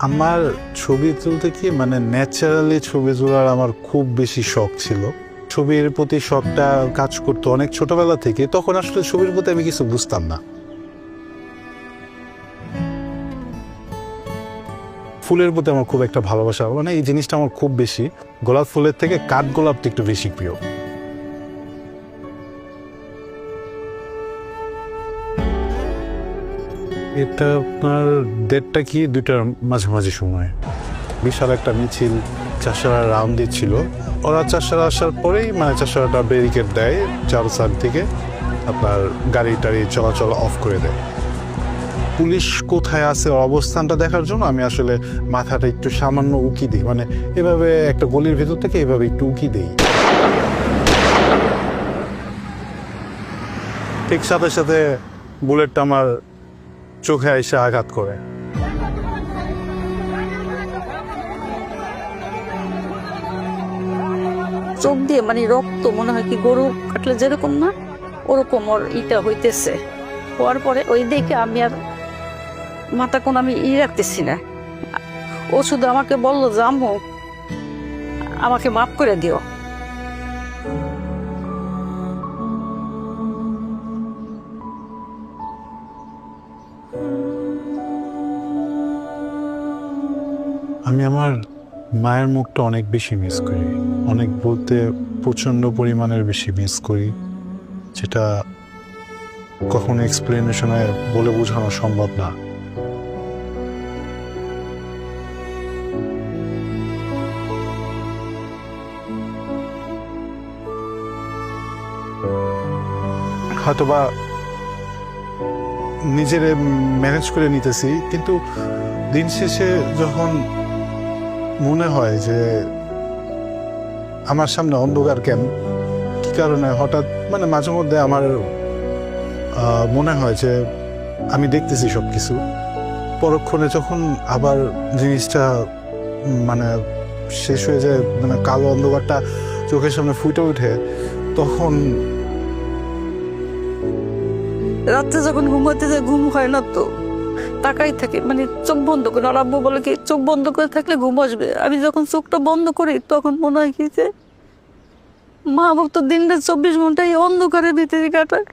আমার ছবি তুলতে কি মানে ন্যাচারালি ছবি তোলার আমার খুব বেশি শখ ছিল। ছবির প্রতি শখটা কাজ করতো অনেক ছোটবেলা থেকে, তখন আসলে ছবির প্রতি আমি কিছু বুঝতাম না। ফুলের প্রতি আমার খুব একটা ভালোবাসা মানে এই জিনিসটা আমার খুব বেশি। গোলাপ ফুলের থেকে কাঠ গোলাপটা একটু বেশি প্রিয়। এটা আপনার ডেটটা কি দুইটার মাঝামাঝি সময়। বিশাল একটা মিছিল, চাষারা রাউন্ড দিচ্ছিল। ওরা চাষারা আসার পরেই মানে চাষারাটা ব্যারিকেড দেয় চার সাইড থেকে, আপনার গাড়ি টাড়ি চলাচল অফ করে দেয়। পুলিশ কোথায় আছে অবস্থানটা দেখার জন্য আমি আসলে মাথাটা একটু সামান্য উকি দিই। মানে এভাবে একটা গলির ভেতর থেকে এভাবে একটু উকি দিই। ঠিক সাথে সাথে বুলেটটা আমার চোখে এসে আঘাত করে। চোখ দিয়ে মানে রক্ত মনে হয় কি গরু কাটলে যেরকম না, ওরকম ওর ইটা হইতেছে। হওয়ার পরে ওই দেখে আমি আর মাথা কোন আমি ই রাখতেছি না। ও শুধু আমাকে বলল যে আমাকে মাফ করে দিও। আমি আমার মায়ের মুখটা অনেক বেশি মিস করি। অনেক বলতে প্রচণ্ড পরিমাণের বেশি মিস করি, যেটা কখনো এক্সপ্লেনেশনে বলে বোঝানো সম্ভব না। হয়তোবা নিজের ম্যানেজ করে নিতেছি, কিন্তু দিন শেষে যখন মনে হয় যে আমার সামনে অন্ধকার কেন? কি কারণে? হঠাৎ মানে মাঝে মধ্যে আমার মনে হয় যে আমি দেখতেছি সব কিছু পরক্ষণে যখন আবার জিনিসটা মানে শেষ হয়ে যায় মানে কালো অন্ধকারটা চোখের সামনে ফুটে ওঠে, তখন রাত্রে যখন ঘুমাতে যায়, ঘুম হয় না তো? তাকাই থাকে মানে চোখ বন্ধ করে, আর আব্বু বলে কি, চোখ বন্ধ করে থাকলে ঘুম আসবে? আমি যখন চোখটা বন্ধ করি, তখন মনে হয় কি যে, মা বাবা তো দিনটা চব্বিশ ঘণ্টা এই অন্ধকারের ভিতরে কাটায়।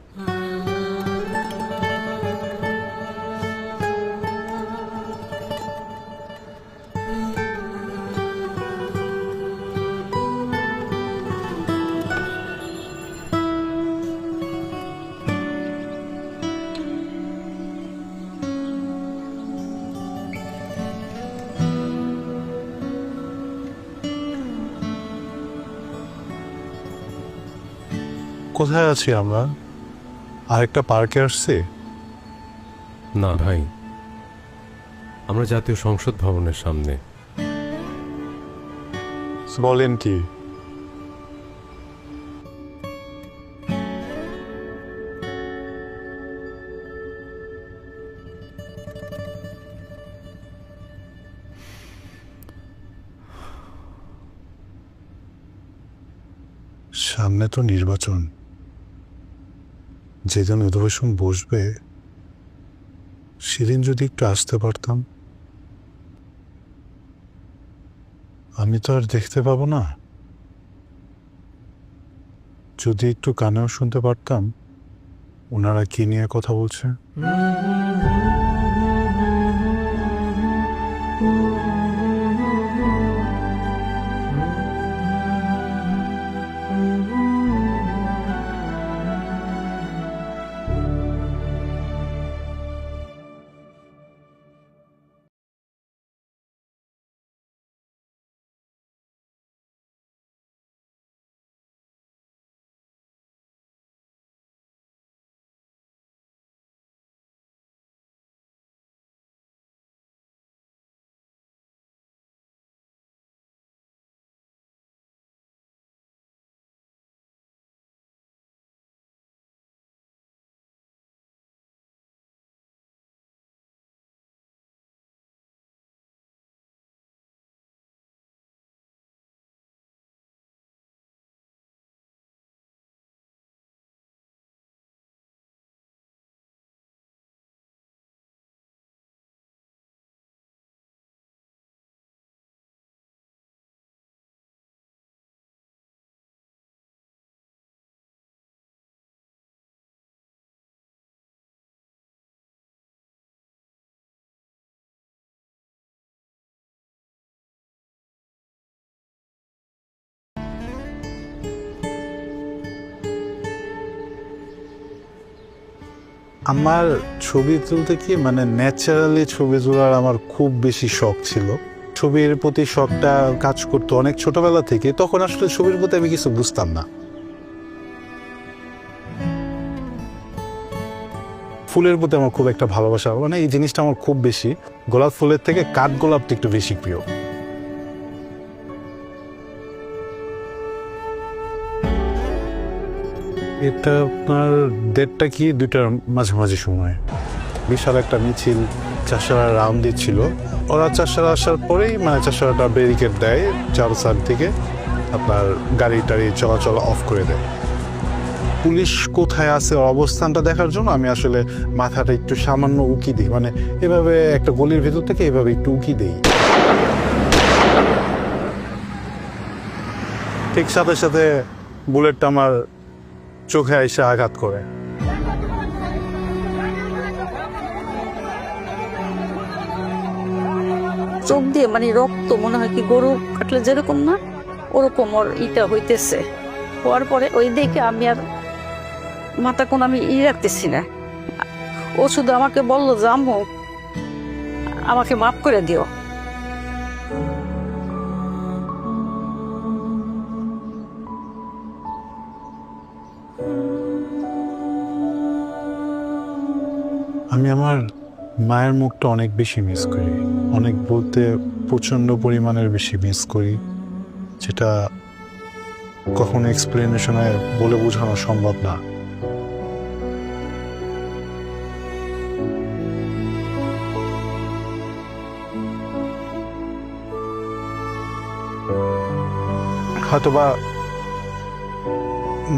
কোথায় আছি আমরা? আরেকটা পার্কে আসছি? না ভাই আমরা জাতীয় সংসদ ভবনের সামনে। বলেন কি? সামনে তো নির্বাচন। যেদিন অধিবেশন বসবে, সেদিন যদি একটু আসতে পারতাম। আমি তো আর দেখতে পাবো না। যদি একটু কানেও শুনতে পারতাম, ওনারা কি নিয়ে কথা বলছে? আমার ছবি তুলতে কি মানে ন্যাচারালি ছবি তোলার আমার খুব বেশি শখ ছিল। ছবির প্রতি শখটা কাজ করতো অনেক ছোটবেলা থেকে, তখন আসলে ছবির প্রতি আমি কিছু বুঝতাম না। ফুলের প্রতি আমার খুব একটা ভালোবাসা মানে এই জিনিসটা আমার খুব বেশি। গোলাপ ফুলের থেকে কাঠ গোলাপটা একটু বেশি প্রিয়। এটা আপনার দেড়টা কি দুইটার মাঝামাঝি সময়। বিশাল একটা মিছিল, চাষারা রাউন্ড দিচ্ছিল। ওরা চাষারা আসার পরেই মানে চাষারাটা ব্যারিকেড দেয় চার সাইড থেকে আপনার গাড়ি টাড়ি চলাচল অফ করে দেয়। পুলিশ কোথায় আছে অবস্থানটা দেখার জন্য আমি আসলে মাথাটা একটু সামান্য উকি দিই। মানে এভাবে একটা গলির ভেতর থেকে এভাবে একটু উকি দিই। ঠিক সাথে সাথে বুলেটটা আমার চোখে এসে আঘাত করে। চোখ দিয়ে মানে রক্ত মনে হয় কি গরু কাটলে যেরকম না, ওরকম ওর ইটা হইতেছে। হওয়ার পরে ওই দেখে আমি আর মাথা কোন আমি ই রাখতেছি না। ও শুধু আমাকে বলল, যে আমাকে মাফ করে দিও। আমি আমার মায়ের মুখটা অনেক বেশি মিস করি। অনেক বলতে প্রচণ্ড পরিমাণের বেশি মিস করি, যেটা কখনো এক্সপ্লেনেশনে বলে বোঝানো সম্ভব না। হয়তোবা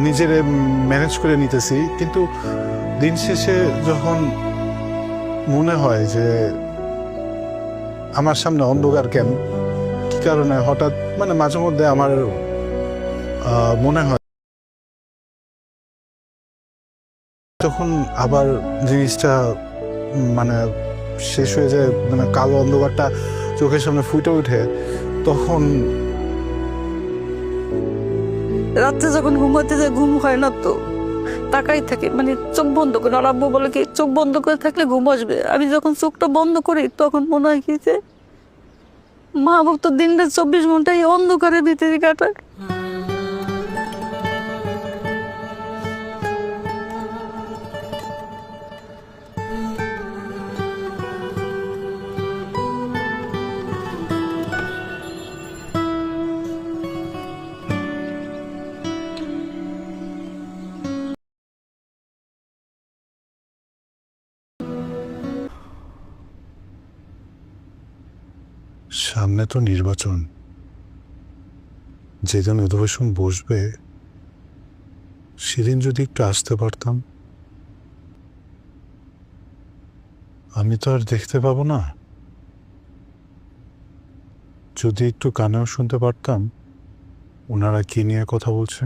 নিজের ম্যানেজ করে নিতেছি। কিন্তু দিন শেষে যখন মনে হয় যে আমার সামনে অন্ধকার কেন, কি কারণে? হঠাৎ মানে মাঝে মধ্যে আমার মনে হয় যখন আবার জিনিসটা মানে শেষ হয়ে যায় মানে কালো অন্ধকারটা চোখের সামনে ফুটে ওঠে, তখন রাত্রে যখন ঘুমাতে যায়, ঘুম হয় না তো। তাকাই থাকে মানে চোখ বন্ধ করে, আর আব্বু বলে কি, চোখ বন্ধ করে থাকলে ঘুম আসবে। আমি যখন চোখটা বন্ধ করি, তখন মনে হয় কি যে, মা বাবা তো দিনটা চব্বিশ ঘণ্টা এই অন্ধকারের ভিতরে কাটায়। সামনে তো নির্বাচন। যেদিন অধিবেশন বসবে, সেদিন যদি একটু আসতে পারতাম। আমি তো আর দেখতে পাবো না। যদি একটু কানেও শুনতে পারতাম, ওনারা কি নিয়ে কথা বলছে?